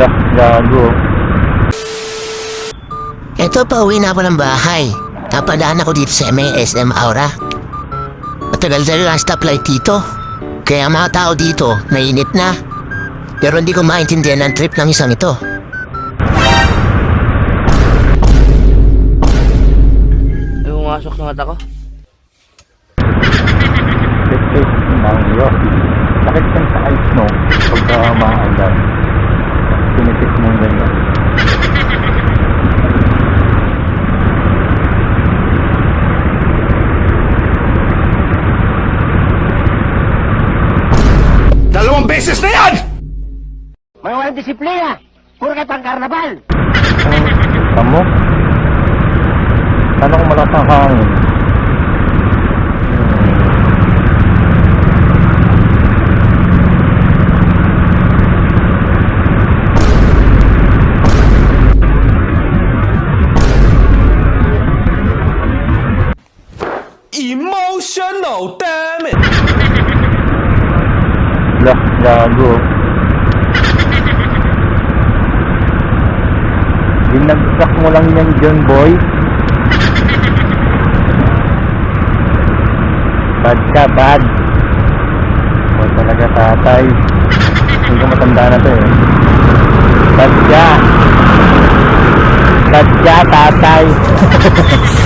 Lah, gago. Eto, pauwi na ako ng bahay. Napadaan ako dito sa may SM Aura. Matagal talaga ang stoplight dito. Kaya ang mga tao dito, mainit na. Pero hindi ko maintindihan ang trip ng isang ito. Ay, pumasok na mata ko. Sakit ng sa eyes, no? Pagka maaandar. Pinipit mo ganyan. Dalawang beses na yan! May walang disiplina. Puro kayo pang karnabal. Tamo? Ano kung malakas ang hangin? Emotional, damn it! Lah, gago. Binagsak mo lang yan dyan, boy. Bad ka, bad. O talaga tatay. Hindi ko matanda na to eh. Bad ka. Bad ka, tatay.